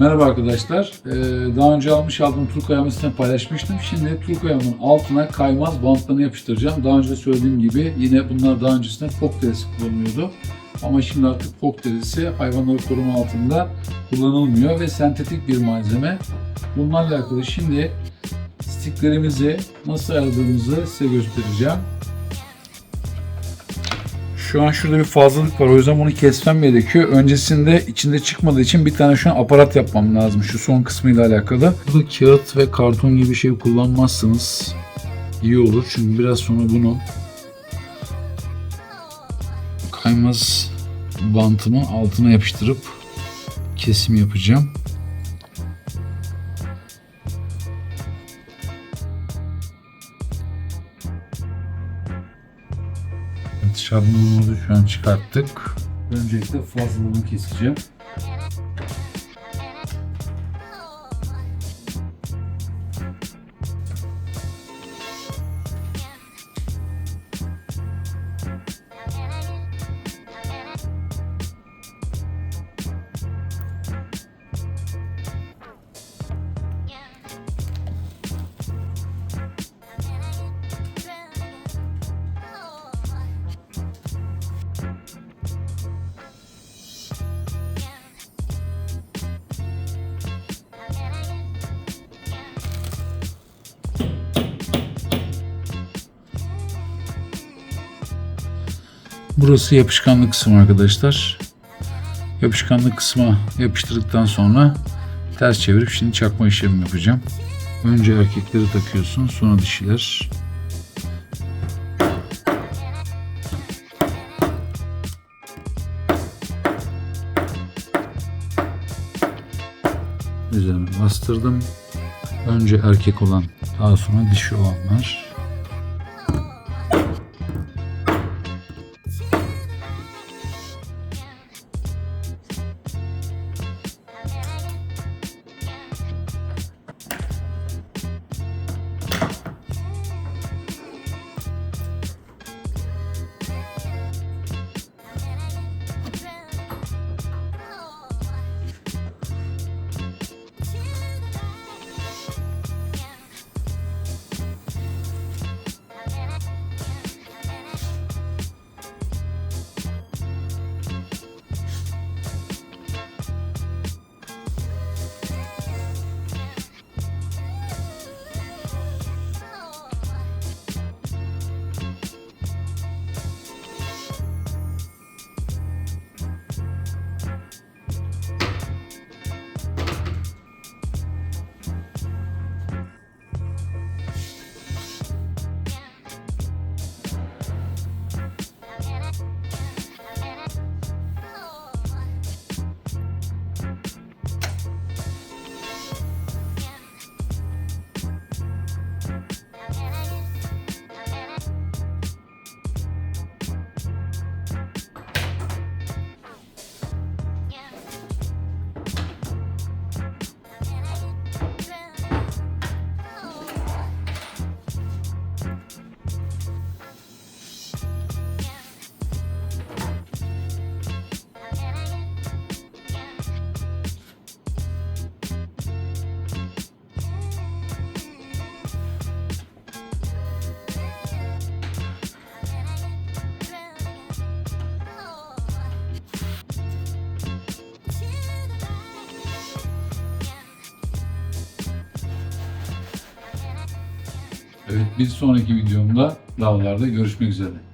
Merhaba arkadaşlar. Ee, daha önce almış aldığım tur kaymasını paylaşmıştım. Şimdi tur kayamın altına kaymaz bantlarını yapıştıracağım. Daha önce söylediğim gibi yine bunlar daha öncesinde fok derisi kullanılıyordu. Ama şimdi artık fok derisi hayvanları koruma altında kullanılmıyor ve sentetik bir malzeme. Bunlarla alakalı şimdi stiklerimizi nasıl ayırdığımızı size göstereceğim. Şu an şurada bir fazlalık var. O yüzden bunu kesmem gerekiyor. Öncesinde içinde çıkmadığı için bir tane şu an aparat yapmam lazım. Şu son kısmıyla alakalı. Burada kağıt ve karton gibi şey kullanmazsanız iyi olur. Çünkü biraz sonra bunu kaymaz bantımın altına yapıştırıp kesim yapacağım. Evet, şablonumuzu şu an çıkarttık. Öncelikle fazlalığını keseceğim. Burası yapışkanlık kısmı arkadaşlar. Yapışkanlık kısma yapıştırdıktan sonra ters çevirip şimdi çakma işlemi yapacağım. Önce erkekleri takıyorsun sonra dişiler. Üzerine bastırdım. Önce erkek olan daha sonra dişi olanlar. Evet bir sonraki videomda dağlarda görüşmek üzere.